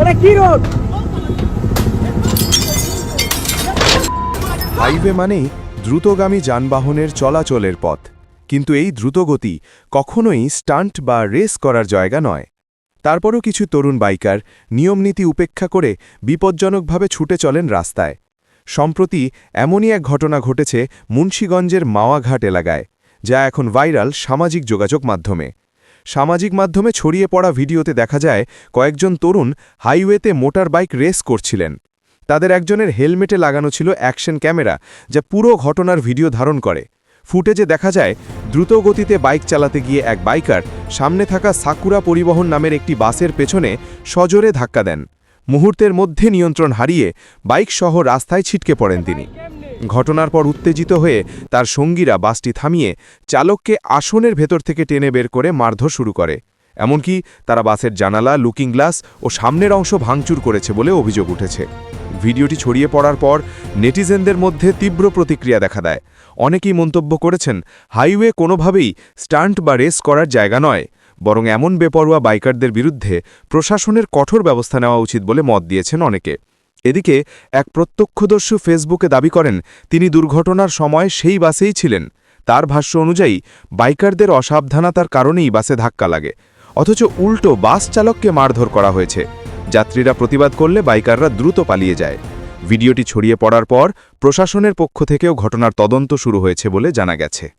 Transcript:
এটা হাইওয়ে মানেই দ্রুতগামী যানবাহনের চলাচলের পথ। কিন্তু এই দ্রুতগতি কখনোই স্টান্ট বা রেস করার জায়গা নয়। তারপরও কিছু তরুণ বাইকার নিয়মনীতি উপেক্ষা করে বিপজ্জনকভাবে ছুটে চলেন রাস্তায়। সম্প্রতি এমনই এক ঘটনা ঘটেছে মুন্সীগঞ্জের মাওয়াঘাট এলাকায়, যা এখন ভাইরাল সামাজিক যোগাযোগ মাধ্যমে। সামাজিক মাধ্যমে ছড়িয়ে পড়া ভিডিওতে দেখা যায়, কয়েকজন তরুণ হাইওয়েতে মোটর বাইক রেস করছিলেন। তাদের একজনের হেলমেটে লাগানো ছিল অ্যাকশন ক্যামেরা, যা পুরো ঘটনার ভিডিও ধারণ করে। ফুটেজে দেখা যায় দ্রুত গতিতে বাইক চালাতে গিয়ে এক বাইকার সামনে থাকা সাকুরা পরিবহন নামের একটি বাসের পেছনে সজোরে ধাক্কা দেন। মুহূর্তের মধ্যে নিয়ন্ত্রণ হারিয়ে বাইক সহ রাস্তায় ছিটকে পড়েন তিনি। ঘটনার পর উত্তেজিত হয়ে তার সঙ্গীরা বাসটি থামিয়ে চালককে আসনের ভেতর থেকে টেনে বের করে মারধর শুরু করে। এমনকি তারা বাসের জানালা, লুকিং গ্লাস ও সামনের অংশ ভাঙচুর করেছে বলে অভিযোগ উঠেছে। ভিডিওটি ছড়িয়ে পড়ার পর নেটিজেনদের মধ্যে তীব্র প্রতিক্রিয়া দেখা দেয়। অনেকেই মন্তব্য করেছেন, হাইওয়ে কোনোভাবেই স্টান্ট বা রেস করার জায়গা নয়, বরং এমন বেপরোয়া বাইকারদের বিরুদ্ধে প্রশাসনের কঠোর ব্যবস্থা নেওয়া উচিত বলে মত দিয়েছেন অনেকে। এদিকে এক প্রত্যক্ষদর্শী ফেসবুকে দাবি করেন, তিনি দুর্ঘটনার সময় সেই বাসেই ছিলেন। তার ভাষ্য অনুযায়ী, বাইকারদের অসাবধানতার কারণেই বাসে ধাক্কা লাগে। অথচ উল্টো বাস চালককে মারধর করা হয়েছে। যাত্রীরা প্রতিবাদ করলে বাইকাররা দ্রুত পালিয়ে যায়। ভিডিওটি ছড়িয়ে পড়ার পর প্রশাসনের পক্ষ থেকেও ঘটনার তদন্ত শুরু হয়েছে বলে জানা গেছে।